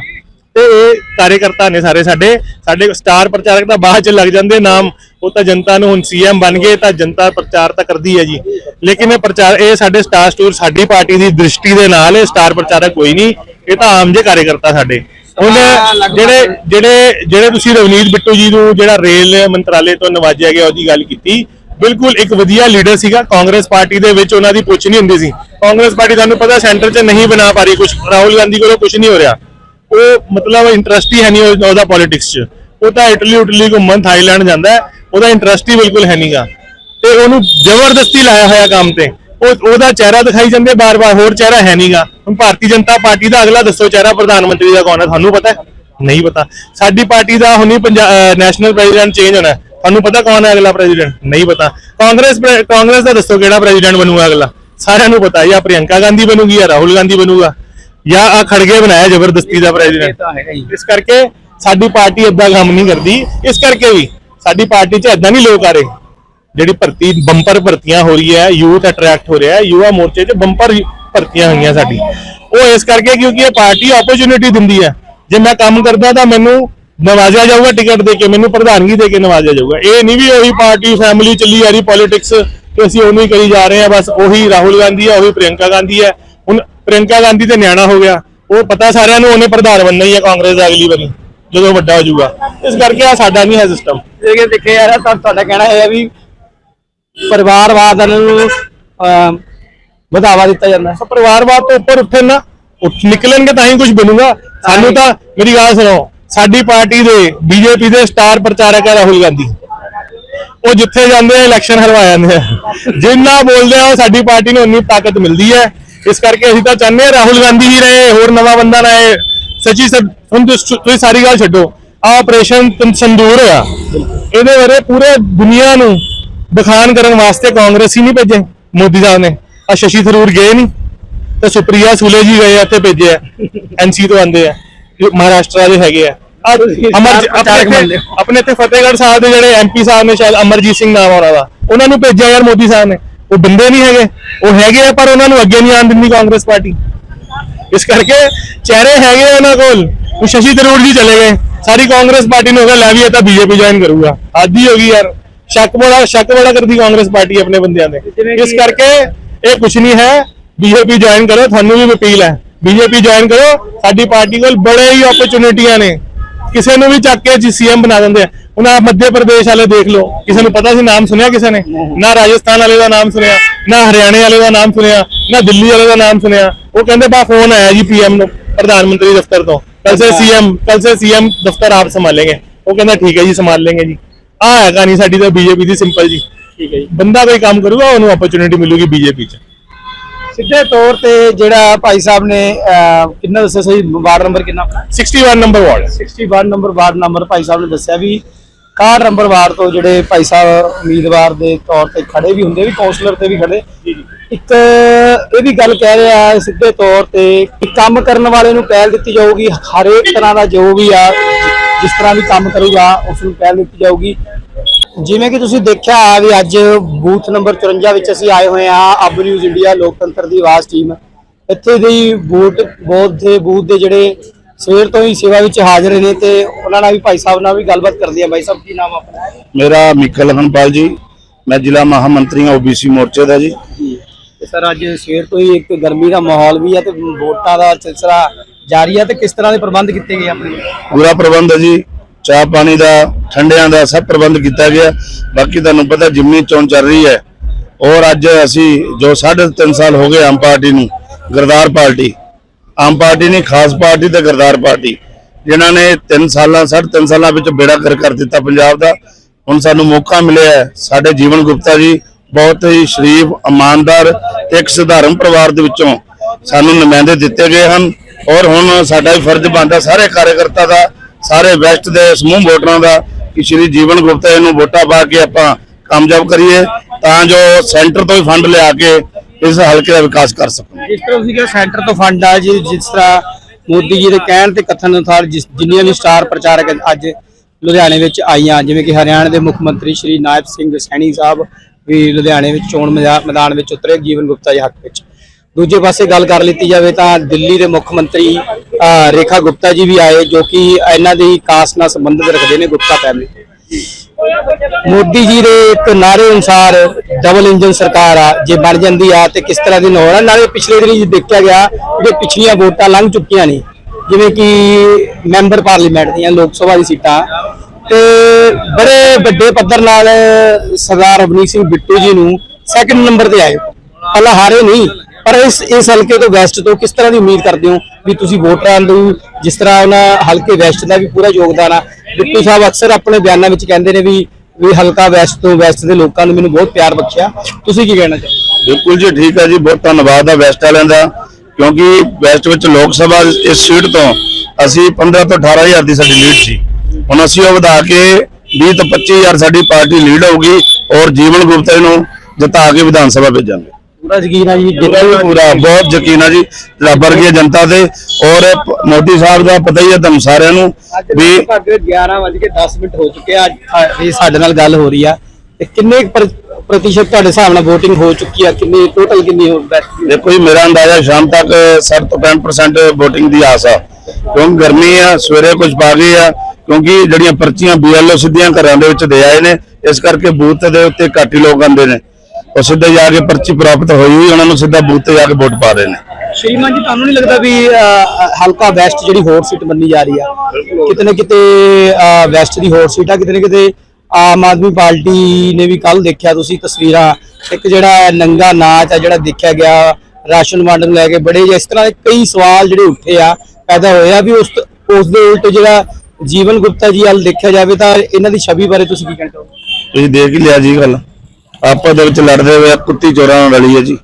ਤੇ ਇਹ ਕਾਰਜਕਰਤਾ ਨੇ ਸਾਰੇ ਸਾਡੇ ਸਾਡੇ ਸਟਾਰ ਪ੍ਰਚਾਰਕ ਤਾਂ ਬਾਅਦ 'ਚ ਲੱਗ ਜਾਂਦੇ ਨਾਮ, ਉਹ ਤਾਂ ਜਨਤਾ ਨੂੰ ਹੁਣ ਸੀਐਮ ਬਣ ਗਏ, ਤਾਂ ਜਨਤਾ ਪ੍ਰਚਾਰ ਤਾਂ ਕਰਦੀ ਹੈ ਜੀ। ਲੇਕਿਨ ਇਹ ਪ੍ਰਚਾਰ, ਇਹ ਸਾਡੇ ਸਟਾਰ ਸਟੋਰ, ਸਾਡੀ ਪਾਰਟੀ ਦੀ ਦ੍ਰਿਸ਼ਟੀ ਦੇ ਨਾਲ ਇਹ ਸਟਾਰ ਪ੍ਰਚਾਰਕ ਕੋਈ ਨਹੀਂ, ਇਹ ਤਾਂ ਆਮ ਜੇ ਕਾਰਜਕਰਤਾ ਸਾਡੇ। ਹੁਣ ਜਿਹੜੇ ਜਿਹੜੇ ਜਿਹੜੇ ਤੁਸੀਂ ਰਵਨੀਤ ਬਿੱਟੂ ਜੀ ਨੂੰ ਜਿਹੜਾ ਰੇਲ ਮੰਤਰਾਲੇ ਤੋਂ ਨਵਾਜਿਆ ਗਿਆ, ਉਹਦੀ ਗੱਲ ਕੀਤੀ, ਬਿਲਕੁਲ ਇੱਕ ਵਧੀਆ ਲੀਡਰ ਸੀਗਾ, ਕਾਂਗਰਸ ਪਾਰਟੀ ਦੇ ਵਿੱਚ ਉਹਨਾਂ ਦੀ ਪੁੱਛ ਨਹੀਂ ਹੁੰਦੀ ਸੀ। ਕਾਂਗਰਸ ਪਾਰਟੀ ਤੁਹਾਨੂੰ ਪਤਾ ਸੈਂਟਰ 'ਚ ਨਹੀਂ ਬਣਾ ਪਾ ਰਹੀ ਕੁਝ ਰਾਹੁਲ ਗਾਂਧੀ ਕੋਲੋਂ ਕੁਝ ਨਹੀਂ ਹੋ ਰਿਹਾ। ਉਹ ਮਤਲਬ ਇੰਟਰਸਟ ਹੀ ਹੈ ਨਹੀਂ ਉਹਦਾ ਪੋਲਿਟਿਕਸ 'ਚ। ਉਹ ਤਾਂ ਇਟਲੀ ਉਟਲੀ ਘੁੰਮਣ ਥਾਈਲੈਂਡ ਜਾਂਦਾ ਉਹਦਾ ਇੰਟਰਸਟ ਹੀ ਬਿਲਕੁਲ ਹੈ ਨਹੀਂਗਾ। ਤੇ ਉਹਨੂੰ ਜ਼ਬਰਦਸਤੀ ਲਾਇਆ ਹੋਇਆ ਕੰਮ ਤੇ। ਉਹ ਉਹਦਾ ਚਿਹਰਾ ਦਿਖਾਈ ਜਾਂਦੇ ਬਾਰ-ਬਾਰ, ਹੋਰ ਚਿਹਰਾ ਹੈ ਨਹੀਂਗਾ। ਹੁਣ ਭਾਰਤੀ ਜਨਤਾ ਪਾਰਟੀ ਦਾ ਅਗਲਾ ਦੱਸੋ ਚਿਹਰਾ ਪ੍ਰਧਾਨ ਮੰਤਰੀ ਦਾ ਕੌਣ ਹੈ? ਤੁਹਾਨੂੰ ਪਤਾ ਨਹੀਂ ਪਤਾ। ਸਾਡੀ ਪਾਰਟੀ ਦਾ ਹੁਣੀ ਨੈਸ਼ਨਲ ਪ੍ਰੈਜ਼ੀਡੈਂਟ ਚੇਂਜ ਹੋਣਾ ਤੁਹਾਨੂੰ ਪਤਾ ਕੌਣ ਹੈ ਅਗਲਾ ਪ੍ਰੈਜ਼ੀਡੈਂਟ ਨਹੀਂ ਪਤਾ। ਕਾਂਗਰਸ ਕਾਂਗਰਸ ਦਾ ਦੱਸੋ ਕਿਹੜਾ ਪ੍ਰੈਜ਼ੀਡੈਂਟ ਬਣੂਗਾ ਅਗਲਾ? ਸਾਰਿਆਂ ਨੂੰ ਪਤਾ। ਜਾਂ ਪ੍ਰਿਯੰਕਾ ਗਾਂਧੀ ਬਣੂਗੀ ਜਾਂ ਰਾਹੁਲ ਗਾਂਧੀ ਬਣੂਗਾ? ਜਾਂ ਆ ਖੜਗੇ ਬਣਾਇਆ ਜ਼ਬਰਦਸਤੀ ਦਾ ਪ੍ਰੈਜ਼ੀਡੈਂਟ ਇਸ ਕਰਕੇ ਸਾਡੀ ਪਾਰਟੀ ਇਦਾਂ ਕੰਮ ਨਹੀਂ ਕਰਦੀ। ਇਸ ਕਰਕੇ ਵੀ ਸਾਡੀ ਪਾਰਟੀ 'ਚ ਇਦਾਂ ਨਹੀਂ ਲੋਕ ਆ ਰਹੇ। ਜਿਹੜੀ ਭਰਤੀ ਬੰਪਰ ਭਰਤੀਆਂ ਹੋ ਰਹੀ ਹੈ ਯੂਥ ਅਟਰੈਕਟ ਹੋ ਰਿਹਾ ਹੈ ਯੁਵਾ ਮੋਰਚੇ 'ਚ ਬੰਪਰ ਭਰਤੀਆਂ ਹੋਈਆਂ ਸਾਡੀ। ਉਹ ਇਸ ਕਰਕੇ ਕਿਉਂਕਿ ਇਹ ਪਾਰਟੀ ਓਪਰਚੁਨਿਟੀ ਦਿੰਦੀ ਹੈ। ਜੇ ਮੈਂ ਕੰਮ ਕਰਦਾ ਤਾਂ ਮੈਨੂੰ ਨਵਾਜ਼ਿਆ ਜਾਊਗਾ ਟਿਕਟ ਦੇ ਕੇ ਮੈਨੂੰ ਪ੍ਰਧਾਨਗੀ ਦੇ ਕੇ ਨਵਾਜ਼ਿਆ ਜਾਊਗਾ। ਇਹ ਨਹੀਂ ਵੀ ਉਹੀ ਪਾਰਟੀ ਫੈਮਿਲੀ ਚੱਲੀ ਆ ਰਹੀ ਪੋਲਿਟਿਕਸ ਤੇ ਅਸੀਂ ਉਹਨੂੰ ਹੀ ਕਰੀ ਜਾ ਰਹੇ ਆ ਬਸ ਉਹੀ ਰਾਹੁਲ ਗਾਂਧੀ ਆ ਉਹੀ ਪ੍ਰਿਅੰਕਾ ਗਾਂਧੀ ਆ ਹੁਣ ਪ੍ਰਿਯੰਕਾ ਗਾਂਧੀ ਤੇ ਨਿਆਣਾ ਹੋ ਗਿਆ। ਉਹ ਪਤਾ ਸਾਰਿਆਂ ਨੂੰ ਉਹਨੇ ਪ੍ਰਧਾਨ ਬਣਨਾ ਹੀ ਹੈ ਕਾਂਗਰਸ ਦਾ ਅਗਲੀ ਵਾਰੀ ਜਦੋਂ ਵੱਡਾ ਹੋ ਜਾਊਗਾ। ਇਸ ਕਰਕੇ ਆ ਸਾਡਾ ਨਹੀਂ ਹੈ ਸਿਸਟਮ ਇਹ ਕਿ ਦੇਖੇ ਯਾਰ ਤਾਂ ਤੁਹਾਡਾ ਕਹਿਣਾ ਇਹ ਹੈ ਵੀ ਪਰਿਵਾਰਵਾਦ ਨੂੰ ਵਧਾਵਾ ਦਿੱਤਾ ਜਾਂਦਾ ਹੈ। ਪਰਿਵਾਰਵਾਦ ਤੋਂ ਉੱਪਰ ਉੱਠਣ ਨਾ ਉੱਠ ਨਿਕਲਣਗੇ ਤਾਂ ਹੀ ਕੁਝ ਬਣੂਗਾ। ਸਾਨੂੰ ਤਾਂ ਮੇਰੀ ਗੱਲ ਸੁਣੋ ਸਾਡੀ ਪਾਰਟੀ ਦੇ ਬੀਜੇਪੀ ਦੇ ਸਟਾਰ ਪ੍ਰਚਾਰਕ ਹੈ ਰਾਹੁਲ ਗਾਂਧੀ। ਉਹ ਜਿੱਥੇ ਜਾਂਦੇ ਆ ਇਲੈਕਸ਼ਨ ਹਰਵਾ ਜਾਂਦੇ ਆ। ਜਿੰਨਾ ਬੋਲਦੇ ਆ ਉਹ ਸਾਡੀ ਪਾਰਟੀ ਨੂੰ ਉਨੀ ਤਾਕਤ ਮਿਲਦੀ ਹੈ। ਇਸ ਕਰਕੇ ਅਸੀਂ ਤਾਂ ਚਾਹੁੰਦੇ ਆ ਰਾਹੁਲ ਗਾਂਧੀ ਹੀ ਰਹੇ ਹੋਰ ਨਵਾਂ ਬੰਦਾ ਨਾ ਆਏ ਸੱਚੀ ਸਰ ਹੁਣ ਤੁਸੀਂ ਸਾਰੀ ਗੱਲ ਛੱਡੋ ਆ ਆਪਰੇਸ਼ਨ ਸੰਦੂਰ ਹੋਇਆ। ਇਹਦੇ ਬਾਰੇ ਪੂਰੇ ਦੁਨੀਆ ਨੂੰ ਦਿਖਾਣ ਕਰਨ ਵਾਸਤੇ ਕਾਂਗਰਸ ਹੀ ਨਹੀਂ ਭੇਜੇ ਮੋਦੀ ਸਾਹਿਬ ਨੇ। ਆ ਸ਼ਸ਼ੀ ਥਰੂਰ ਗਏ ਨਹੀਂ ਤੇ ਸੁਪਰੀਆ ਸੂਲੇ ਜੀ ਗਏ ਆ ਇੱਥੇ ਭੇਜੇ ਆ ਐਨਸੀ ਤੋਂ ਆਂਦੇ ਆ ਮਹਾਰਾਸ਼ਟਰ ਦੇ ਹੈਗੇ ਆ। ਅਮਰ ਆਪਣੇ ਇੱਥੇ ਫਤਿਹਗੜ੍ਹ ਸਾਹਿਬ ਦੇ ਜਿਹੜੇ ਐਮਪੀ ਸਾਹਿਬ ਨੇ ਸ਼ਾਇਦ ਅਮਰਜੀਤ ਸਿੰਘ ਨਾਮ ਉਹਨਾਂ ਦਾ। ਉਹਨਾਂ ਨੂੰ ਭੇਜਿਆ ਯਾਰ ਮੋਦੀ ਸਾਹਿਬ ਨੇ। ਉਹ ਬੰਦੇ ਨਹੀਂ ਹੈਗੇ। ਉਹ ਹੈਗੇ ਆ ਪਰ ਉਹਨਾਂ ਨੂੰ ਅੱਗੇ ਨਹੀਂ ਆਉਣ ਦਿੰਦੀ ਕਾਂਗਰਸ ਪਾਰਟੀ। ਇਸ ਕਰਕੇ ਚਿਹਰੇ ਹੈਗੇ ਉਹਨਾਂ ਕੋਲ। ਉਹ ਸ਼ਸ਼ੀ ਥਰੂਰ ਜੀ ਚਲੇ ਗਏ। ਸਾਰੀ ਕਾਂਗਰਸ ਪਾਰਟੀ ਨੂੰ ਹੋ ਗਿਆ ਲੈ ਵੀ ਇਹ ਤਾਂ ਬੀਜੇਪੀ ਜੁਆਇਨ ਕਰੂਗਾ। ਆਦੀ ਹੋ ਗਈ ਯਾਰ। ਸ਼ੱਕ ਬੜਾ ਸ਼ੱਕ ਬੜਾ ਕਰਦੀ ਕਾਂਗਰਸ ਪਾਰਟੀ ਆਪਣੇ ਬੰਦਿਆਂ ਦੇ ਇਸ ਕਰਕੇ ਇਹ ਕੁਝ ਨਹੀਂ ਹੈ। ਬੀਜੇਪੀ ਜੁਆਇਨ ਕਰੋ ਤੁਹਾਨੂੰ ਵੀ ਅਪੀਲ ਹੈ। ਬੀਜੇਪੀ ਜੁਆਇਨ ਕਰੋ। ਸਾਡੀ ਪਾਰਟੀ ਕੋਲ ਬੜੇ ਹੀ ਓਪਰਚੁਨਿਟੀਆਂ ਨੇ। ਕਿਸੇ ਨੂੰ ਵੀ ਚੱਕ ਕੇ ਜੀ ਸੀਐਮ ਬਣਾ ਦਿੰਦੇ ਆ। ਹੁਣ ਆ ਮੱਧ ਪ੍ਰਦੇਸ਼ ਵਾਲੇ ਦੇਖ ਲਓ ਕਿਸੇ ਨੂੰ ਪਤਾ ਸੀ ਨਾਮ ਸੁਣਿਆ ਕਿਸੇ ਨੇ? ਨਾ ਰਾਜਸਥਾਨ ਵਾਲੇ ਦਾ ਨਾਮ ਸੁਣਿਆ ਨਾ ਹਰਿਆਣੇ ਵਾਲੇ ਦਾ ਨਾਮ ਸੁਣਿਆ ਨਾ ਦਿੱਲੀ ਵਾਲੇ ਦਾ ਨਾਮ ਸੁਣਿਆ। ਉਹ ਕਹਿੰਦੇ ਬਾ ਫੋਨ ਆਇਆ ਜੀ ਪੀਐਮ ਨੂੰ ਪ੍ਰਧਾਨ ਮੰਤਰੀ ਦਫ਼ਤਰ ਤੋਂ। ਕੱਲ ਸੇ ਸੀਐਮ ਕੱਲ ਸੇ ਸੀਐਮ ਦਫ਼ਤਰ ਆਪ ਸੰਭਾਲेंगे ਉਹ ਕਹਿੰਦਾ ਠੀਕ ਹੈ ਜੀ ਸੰਭਾਲ ਲੈਂਗੇ ਜੀ। ਆ ਹੈ ਕਹਾਣੀ ਸਾਡੀ ਤਾਂ ਬੀਜੇਪੀ ਦੀ ਸਿੰਪਲ ਜੀ। ਠੀਕ ਹੈ ਜੀ। ਬੰਦਾ ਕੋਈ ਕੰਮ ਕਰੂਗਾ ਉਹਨੂੰ ਓਪਰਚੁਨਿਟੀ ਮਿਲੂਗੀ ਬੀਜੇਪੀ 'ਚ। ਸਿੱਧੇ ਤੌਰ ਤੇ ਜਿਹੜਾ ਭਾਈ ਸਾਹਿਬ ਨੇ ਕਿੰਨਾ ਦੱਸਿਆ ਸਹੀ ਵਾਰਡ ਨੰਬਰ ਕਿੰਨਾ ਆਪਣਾ? 61 number ward 61 number ward number ਭਾਈ ਸਾਹਿਬ ਨੇ ਦੱਸਿਆ ਵੀ 61 ਨੰਬਰ ਵਾਰਡ ਤੋਂ ਜਿਹੜੇ ਭਾਈ ਸਾਹਿਬ ਉਮੀਦਵਾਰ ਦੇ ਤੌਰ ਤੇ ਖੜੇ ਵੀ ਹੁੰਦੇ ਵੀ ਕਾਉਂਸਲਰ ਤੇ ਵੀ ਖੜੇ। ਇੱਕ ਇਹ ਵੀ ਗੱਲ ਕਹਿ ਰਿਹਾ ਸਿੱਧੇ ਤੌਰ ਤੇ ਕਿ ਕੰਮ ਕਰਨ ਵਾਲੇ ਨੂੰ ਪਹਿਲ ਦਿੱਤੀ ਜਾਊਗੀ ਹਰੇਕ ਤਰ੍ਹਾਂ ਦਾ ਜੋ ਵੀ ਆ ਜਿਸ ਤਰ੍ਹਾਂ ਵੀ ਕੰਮ ਕਰੂਗਾ ਉਸ ਨੂੰ ਪਹਿਲ ਦਿੱਤੀ ਜਾਊਗੀ। ਜਿਵੇਂ ਕਿ ਤੁਸੀਂ ਦੇਖਿਆ ਵੀ ਅੱਜ ਬੂਥ ਨੰਬਰ 54 ਵਿੱਚ ਅਸੀਂ ਆਏ ਹੋਏ ਆ ਅਬ ਨਿਊਜ਼ ਇੰਡੀਆ ਲੋਕਤੰਤਰ ਦੀ ਆਵਾਜ਼ ਟੀਮ। ਇੱਥੇ ਦੀ ਬੂਥ ਬੋਧ ਦੇ ਬੂਥ ਦੇ ਜਿਹੜੇ ਸਵੇਰ ਤੋਂ ਹੀ ਸੇਵਾ ਵਿੱਚ ਹਾਜ਼ਰ ਨੇ ਤੇ ਉਹਨਾਂ ਨਾਲ ਵੀ ਭਾਈ ਸਾਹਿਬ ਨਾਲ ਵੀ ਗੱਲਬਾਤ ਕਰਦੀ ਆ। ਭਾਈ ਸਾਹਿਬ ਕੀ ਨਾਮ ਆਪਣਾ? ਮੇਰਾ ਮਿੱਕਲ ਹਨਪਾਲ ਜੀ। ਮੈਂ ਜ਼ਿਲ੍ਹਾ ਮਹਾਮੰਤਰੀ ਓਬੀਸੀ ਮੋਰਚੇ ਦਾ ਜੀ। ਤੇ ਸਰ ਅੱਜ ਸਵੇਰ ਤੋਂ ਹੀ ਇੱਕ ਗਰਮੀ ਦਾ ਮਾਹੌਲ ਵੀ ਹੈ ਤੇ ਵੋਟਾਂ ਦਾ ਸਿਲਸਿਲਾ ਜਾਰੀ ਹੈ ਤੇ ਕਿਸ ਤਰ੍ਹਾਂ ਦੇ ਪ੍ਰਬੰਧ ਕੀਤੇ ਗਏ ਆਪਣੇ? ਪੂਰਾ ਪ੍ਰਬੰਧ ਹੈ ਜੀ। ਚਾਹ ਪਾਣੀ ਦਾ ਠੰਡਿਆਂ ਦਾ ਸਭ ਪ੍ਰਬੰਧ ਕੀਤਾ ਗਿਆ। ਬਾਕੀ ਤੁਹਾਨੂੰ ਪਤਾ ਜਿਮਨੀ ਚੋਣ ਚੱਲ ਰਹੀ ਹੈ। ਔਰ ਅੱਜ ਅਸੀਂ ਜੋ 3.5 ਸਾਲ ਹੋ ਗਏ ਆਮ ਪਾਰਟੀ ਨੂੰ ਗਰਦਾਰ ਪਾਰਟੀ। ਆਮ ਪਾਰਟੀ ਨਹੀਂ, ਖਾਸ ਪਾਰਟੀ ਤੇ ਗਰਦਾਰ ਪਾਰਟੀ। ਜਿਨ੍ਹਾਂ ਨੇ 3 ਸਾਲਾਂ 3.5 ਸਾਲਾਂ ਵਿੱਚ ਬੇੜਾ ਕਰ ਕਰ ਦਿੱਤਾ ਪੰਜਾਬ ਦਾ। ਹੁਣ ਸਾਨੂੰ ਮੌਕਾ ਮਿਲਿਆ ਸਾਡੇ ਜੀਵਨ ਗੁਪਤਾ ਜੀ ਬਹੁਤ ਹੀ ਸ਼ਰੀਫ, ਇਮਾਨਦਾਰ ਇੱਕ ਸਧਾਰਨ ਪਰਿਵਾਰ ਦੇ ਵਿੱਚੋਂ ਸਾਨੂੰ ਨੁਮਾਇੰਦੇ ਦਿੱਤੇ ਗਏ ਹਨ। ਔਰ ਹੁਣ ਸਾਡਾ ਵੀ ਫਰਜ਼ ਬਣਦਾ ਸਾਰੇ ਕਾਰਜਕਰਤਾ ਦਾ, ਸਾਰੇ ਵੈਸਟ ਦੇ ਸਮੂਹ ਵੋਟਰਾਂ ਦਾ ਕਿ ਸ਼੍ਰੀ ਜੀਵਨ ਗੁਪਤਾ ਜੀ ਨੂੰ ਵੋਟਾਂ ਪਾ ਕੇ ਆਪਾਂ ਕਾਮਯਾਬ ਕਰੀਏ। ਤਾਂ ਜੋ ਸੈਂਟਰ ਤੋਂ ਹੀ ਫੰਡ ਲਿਆ ਕੇ ਇਸ ਹਲਕੇ ਦਾ ਵਿਕਾਸ ਕਰ ਸਕਣ। ਜਿਸ ਤਰ੍ਹਾਂ ਤੁਸੀਂ ਕਿਹਾ ਸੈਂਟਰ ਤੋਂ ਫੰਡ ਆ ਜੀ ਜਿਸ ਤਰ੍ਹਾਂ ਮੋਦੀ ਜੀ ਦੇ ਕਹਿਣ ਤੇ ਕਥਨ ਅਨੁਸਾਰ ਜਿਸ ਜਿੰਨੀਆਂ ਵੀ ਸਟਾਰ ਪ੍ਰਚਾਰਕ ਅੱਜ ਲੁਧਿਆਣੇ ਵਿੱਚ ਆਈਆਂ ਜਿਵੇਂ ਕਿ ਹਰਿਆਣਾ ਦੇ ਮੁੱਖ ਮੰਤਰੀ ਸ਼੍ਰੀ ਨਾਇਬ ਸਿੰਘ ਸੈਣੀ ਸਾਹਿਬ ਵੀ ਲੁਧਿਆਣੇ ਵਿੱਚ ਚੋਣ ਮੈਦਾ- ਮੈਦਾਨ ਵਿੱਚ ਉਤਰੇ ਜੀਵਨ ਗੁਪਤਾ ਦੇ ਹੱਕ ਵਿੱਚ। ਦੂਜੇ ਪਾਸੇ ਗੱਲ ਕਰ ਲਿੱਤੀ ਜਾਵੇ ਤਾਂ ਦਿੱਲੀ ਦੇ ਮੁੱਖ ਮੰਤਰੀ ਅਹ, ਰੇਖਾ ਗੁਪਤਾ ਜੀ ਵੀ ਆਏ ਜੋ ਕਿ ਇਹਨਾਂ ਦੀ ਕਾਸਟ ਨਾਲ ਸੰਬੰਧਿਤ ਰੱਖਦੇ ਨੇ ਗੁਪਤਾ ਫੈਮਿਲੀ ਮੋਦੀ ਜੀ ਦੇ ਇੱਕ ਨਾਰੇ ਅਨੁਸਾਰ ਡਬਲ ਇੰਜਨ ਸਰਕਾਰ ਆ, ਜੇ ਬਣ ਜਾਂਦੀ ਆ ਤੇ ਕਿਸ ਤਰ੍ਹਾਂ ਦੀ ਹੋਣਾ। ਨਾਲੇ ਪਿਛਲੇ ਦਿਨੀ ਜੇ ਦੇਖਿਆ ਗਿਆ ਕਿ ਪਿਛਲੀਆਂ ਵੋਟਾਂ ਲੰਘ ਚੁੱਕੀਆਂ ਨੇ, ਜਿਵੇਂ ਕਿ ਮੈਂਬਰ ਪਾਰਲੀਮੈਂਟ ਦੀਆਂ ਲੋਕ ਸਭਾ ਦੀ ਸੀਟਾਂ। ਤੇ ਬੜੇ ਵੱਡੇ ਪੱਧਰ ਨਾਲ ਸਰਦਾਰ ਅਵਨੀਤ ਸਿੰਘ ਬਿੱਟੂ ਜੀ ਨੂੰ ਸੈਕੰਡ ਨੰਬਰ ਤੇ ਆਏ। ਪਹਿਲਾਂ ਹਾਰੇ ਨਹੀਂ। ਪਰ ਇਸ ਇਸ ਹਲਕੇ ਤੋਂ ਵੈਸਟ ਤੋਂ ਕਿਸ ਤਰ੍ਹਾਂ ਦੀ ਉਮੀਦ ਕਰਦੇ ਹੋ ਵੀ ਤੁਸੀਂ ਵੋਟਰਾਂ ਨੂੰ ਜਿਸ ਤਰ੍ਹਾਂ ਉਹਨਾਂ ਹਲਕੇ ਵੈਸਟ ਦਾ ਵੀ ਪੂਰਾ ਯੋਗਦਾਨ ਆ। ਬਿੱਟੂ ਸਾਹਿਬ ਅਕਸਰ ਆਪਣੇ ਬਿਆਨਾਂ ਵਿੱਚ ਕਹਿੰਦੇ ਨੇ ਵੀ ਵੀ ਹਲਕਾ ਵੈਸਟ ਤੋਂ ਵੈਸਟ ਦੇ ਲੋਕਾਂ ਨੇ ਮੈਨੂੰ ਬਹੁਤ ਪਿਆਰ ਬਖਸ਼ਿਆ। ਤੁਸੀਂ ਕੀ ਕਹਿਣਾ ਚਾਹੋ ਬਿਲਕੁਲ ਜੀ, ਠੀਕ ਆ ਜੀ। ਬਹੁਤ ਧੰਨਵਾਦ ਆ ਵੈਸਟ ਵਾਲਿਆਂ ਦਾ, ਕਿਉਂਕਿ ਵੈਸਟ ਵਿੱਚ ਲੋਕ ਸਭਾ ਇਸ ਸੀਟ ਤੋਂ ਅਸੀਂ 15 ਤੋਂ 18000 ਦੀ ਸਾਡੀ ਲੀਡ ਸੀ। ਹੁਣ ਅਸੀਂ ਉਹ ਵਧਾ ਕੇ 20 ਤੋਂ 25000 ਸਾਡੀ ਪਾਰਟੀ ਲੀਡ ਹੋਊਗੀ ਔਰ ਜੀਵਨ ਗੁਪਤਾ ਨੂੰ ਜਿਤਾ ਕੇ ਵਿਧਾਨ ਸਭਾ ਭੇਜਾਂਗੇ। ਪੂਰਾ ਯਕੀਨ ਆ ਜੀ ਪੂਰਾ ਹੀ ਪੂਰਾ ਬਹੁਤ ਯਕੀਨ ਹੈ ਜੀ ਰੱਬ ਵਰਗੀ ਜਨਤਾ ਤੇ। ਔਰ ਮੋਦੀ ਸਾਹਿਬ ਦਾ ਪਤਾ ਹੀ ਹੈ ਤੁਹਾਨੂੰ ਸਾਰਿਆਂ ਨੂੰ ਵੀ ਵੀ 11 ਵਜੇ ਕੇ 10 ਮਿੰਟ ਹੋ ਚੁੱਕੇ ਆ। ਅੱਜ ਇਹ ਸਾਡੇ ਨਾਲ ਗੱਲ ਹੋ ਰਹੀ ਆ। ਤੇ ਕਿੰਨੇ ਕੁ ਪ੍ਰ- ਪ੍ਰਤੀਸ਼ਤ ਤੁਹਾਡੇ ਹਿਸਾਬ ਨਾਲ VOTING ਹੋ ਚੁੱਕੀ ਆ? ਕਿੰਨੀ ਟੋਟਲ ਕਿੰਨੀ ਹੋ ਬੈਠੀ ਦੇਖੋ ਜੀ ਮੇਰਾ ਅੰਦਾਜ਼ਾ ਸ਼ਾਮ ਤੱਕ 60 ਤੋਂ 65% VOTING ਦੀ ਆਸ ਆ। ਕਿਉਂਕਿ ਗਰਮੀ ਆ ਸਵੇਰੇ ਕੁਝ ਗਏ ਆ ਕਿਉਂਕਿ ਜਿਹੜੀਆਂ ਪਰਚੀਆਂ BLO ਸਿੱਧੀਆਂ ਘਰਾਂ ਦੇ ਵਿੱਚ ਦੇ ਆਏ ਨੇ ਇਸ ਕਰਕੇ ਬੂਥ ਦੇ ਉੱਤੇ ਘੱਟ ਹੀ ਲੋਕ ਆਉਂਦੇ ਨੇ। ਉਹ ਸਿੱਧੇ ਜਾ ਕੇ ਪਰਚੀ ਪ੍ਰਾਪਤ ਹੋਈ ਹੋਈ ਉਹਨਾਂ ਨੂੰ ਸਿੱਧਾ ਬੂਥ ਤੇ ਜਾ ਕੇ ਵੋਟ ਪਾ ਰਹੇ ਨੇ। ਸ਼੍ਰੀਮਾਨ ਜੀ ਤੁਹਾਨੂੰ ਨਹੀਂ ਲੱਗਦਾ ਵੀ ਅਹ, ਹਲਕਾ ਵੈਸਟ ਜਿਹੜੀ ਹੋਰ ਸੀਟ ਮੰਨੀ ਜਾ ਰਹੀ ਆ ਕਿਤੇ ਨਾ ਕਿਤੇ ਅਹ, ਵੈਸਟ ਦੀ ਹੋਰ ਸੀਟ ਆ ਕਿਤੇ ਨਾ ਕਿਤੇ ਆਮ ਆਦਮੀ ਪਾਰਟੀ ਨੇ ਵੀ ਕੱਲ ਦੇਖਿਆ ਤੁਸੀਂ ਤਸਵੀਰਾਂ ਇੱਕ ਜਿਹੜਾ ਨੰਗਾ ਨਾਚ ਆ ਜਿਹੜਾ ਦੇਖਿਆ ਗਿਆ ਰਾਸ਼ਨ ਵੰਡ ਨੂੰ ਲੈ ਕੇ ਬੜੇ ਜਿਹੇ ਇਸ ਤਰ੍ਹਾਂ ਦੇ ਕਈ ਸਵਾਲ ਜਿਹੜੇ ਉੱਠੇ ਆ ਪੈਦਾ ਹੋਏ ਆ ਵੀ ਉਸ ਉਸ ਦੇ ਉਲਟ ਜਿਹੜਾ ਜੀਵਨ ਗੁਪਤਾ ਜੀ ਵੱਲ ਦੇਖਿਆ ਜਾਵੇ ਤਾਂ ਇਹਨਾਂ ਦੀ ਛਵੀ ਬਾਰੇ ਤੁਸੀਂ ਕੀ ਕਹਿਣਾ ਚਾਹੋਗੇ? ਤੁਸੀਂ ਦੇਖ ਹੀ ਲਿਆ ਜੀ ਗੱਲ। ਆਪਸ ਦੇ ਵਿੱਚ ਲੜਦੇ ਹੋਏ ਕੁੱਤੀ ਚੋਰਾਂ ਨਾਲ ਰਲੀ ਹੈ ਜੀ।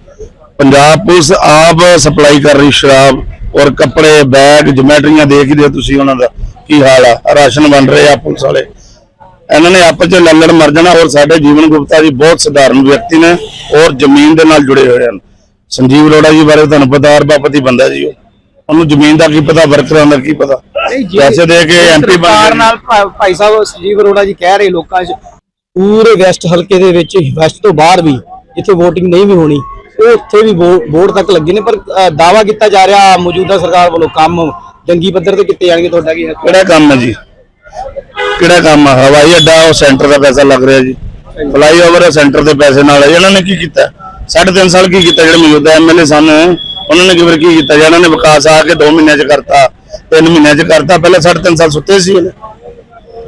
ਪੰਜਾਬ ਪੁਲਿਸ ਆਪ ਸਪਲਾਈ ਕਰ ਰਹੀ ਸ਼ਰਾਬ ਔਰ ਕੱਪੜੇ ਬੈਗ ਜਮੈਟਰੀਆਂ ਦੇਖ ਹੀ ਲਿਆ ਤੁਸੀਂ ਉਹਨਾਂ ਦਾ ਕੀ ਹਾਲ ਆ। ਰਾਸ਼ਨ ਵੰਡ ਰਹੇ ਆ ਪੁਲਿਸ ਵਾਲੇ। ਇਹਨਾਂ ਨੇ ਆਪਸ ਚ ਲੰਗੜ ਮਰ ਜਾਣਾ ਔਰ ਸਾਡੇ ਜੀਵਨ ਗੁਪਤਾ ਜੀ ਬਹੁਤ ਸਧਾਰਨ ਵਿਅਕਤੀ ਨੇ ਔਰ ਜ਼ਮੀਨ ਦੇ ਨਾਲ ਜੁੜੇ ਹੋਏ ਹਨ। ਸੰਜੀਵ ਅਰੋੜਾ ਜੀ ਬਾਰੇ ਤੁਹਾਨੂੰ ਪਤਾ ਅਰਬਾਪਤੀ ਬੰਦਾ ਜੀ ਉਹ। ਉਹਨੂੰ ਜ਼ਮੀਨ ਦਾ ਕੀ ਪਤਾ ਵਰਕਰਾਂ ਦਾ ਕੀ ਪਤਾ? ਪੈਸੇ ਦੇ ਕੇ ਐਮਪੀ ਬਣ ਨਾਲ ਭਾਈ ਸਾਹਿਬ ਸੰਜੀਵ ਅਰੋੜਾ ਜੀ ਕਹਿ ਰਹੇ ਲੋਕਾਂ 'ਚ ਪੂਰੇ ਵੈਸਟ ਹਲਕੇ ਦੇ ਵਿੱਚ ਵੈਸਟ ਤੋਂ ਬਾਹਰ ਵੀ ਜਿੱਥੇ VOTING ਨਹੀਂ ਵੀ ਹੋਣੀ। ਉਹ ਉੱਥੇ ਵੀ ਵੋ- ਤੱਕ ਲੱਗੇ ਨੇ ਪਰ ਅ, ਕੀਤਾ ਜਾ ਰਿਹਾ ਮੌਜੂਦਾ ਸਰਕਾਰ ਵੱਲੋਂ ਕੰਮ ਜੰਗੀ ਪੱਧਰ ਤੇ ਕੀਤੇ ਜਾਣਗੇ ਤੁਹਾਡਾ ਕੀ ਕਿਹੜਾ ਕੰਮ ਹੈ ਜੀ? ਕਿਹੜਾ ਕੰਮ ਆ ਹਵਾਈ ਅੱਡਾ ਉਹ ਸੈਂਟਰ ਦਾ ਪੈਸਾ ਲੱਗ ਰਿਹਾ ਜੀ। ਫਲਾਈਓਵਰ ਸੈਂਟਰ ਦੇ ਪੈਸੇ ਨਾਲ ਇਹਨਾਂ ਨੇ ਕੀ ਕੀਤਾ? ਸਾਢੇ ਤਿੰਨ ਸਾਲ ਕੀ ਕੀਤਾ ਜਿਹੜੇ ਮੌਜੂਦਾ ਐਮਐਲਏ ਸਨ? ਉਹਨਾਂ ਨੇ ਕਿਵੇਂ ਕੀ ਕੀਤਾ ਜੀ? ਨੇ ਵਿਕਾਸ ਆ ਕੇ 2 ਮਹੀਨਿਆਂ ਚ ਕਰਤਾ। 3 ਮਹੀਨਿਆਂ ਚ ਕਰਤਾ। ਪਹਿਲਾਂ ਸਾਢੇ ਤਿੰਨ ਸਾਲ ਸੁੱਤੇ ਸੀ।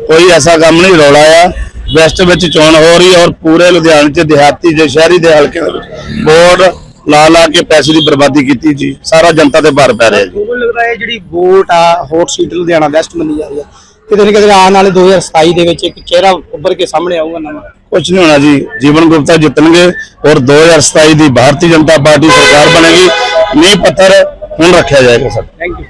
ਕੋਈ ਐਸਾ ਕੰਮ ਨਹੀਂ ਰੌਲਾ ਆ ਵੈਸਟ ਵਿੱਚ ਚੋਣ ਹੋ ਰਹੀ ਔਰ ਪੂਰੇ ਲੁਧਿਆਣੇ ਚ ਦਿਹਾਤੀ ਜੇ ਸ਼ਹਿਰੀ ਦੇ ਹਲਕੇ ਦੇ ਵਿੱਚ ਬੋਰਡ ਲਾ ਲਾ ਕੇ ਪੈਸੇ ਦੀ ਬਰਬਾਦੀ ਕੀਤੀ ਜੀ। ਸਾਰਾ ਜਨਤਾ ਤੇ ਭਾਰ ਪੈ ਰਿਹਾ ਜੀ। ਮੈਨੂੰ ਲੱਗਦਾ ਹੈ ਜਿਹੜੀ ਵੋਟ ਆ ਹੌਟ ਸੀਟ ਲੁਧਿਆਣਾ ਵੈਸਟ ਮੰਨੀ ਜਾ ਰਹੀ ਆ। ਕਿਤੇ ਨਾ ਕਿਤੇ ਆਉਣ ਵਾਲੇ 2027 ਦੇ ਵਿੱਚ ਇੱਕ ਚਿਹਰਾ ਉੱਭਰ ਕੇ ਸਾਹਮਣੇ ਆਊਗਾ ਨਵਾਂ। ਕੁਝ ਨਹੀਂ ਹੋਣਾ ਜੀ। ਜੀਵਨ ਗੁਪਤਾ ਜਿੱਤਣਗੇ ਔਰ 2027 ਦੀ ਭਾਰਤੀ ਜਨਤਾ ਪਾਰਟੀ ਸਰਕਾਰ ਬਣੇਗੀ। ਨੀਂਹ ਪੱਥਰ ਹੁਣ ਰੱਖਿਆ ਜਾਏਗਾ ਸਰ। Thank you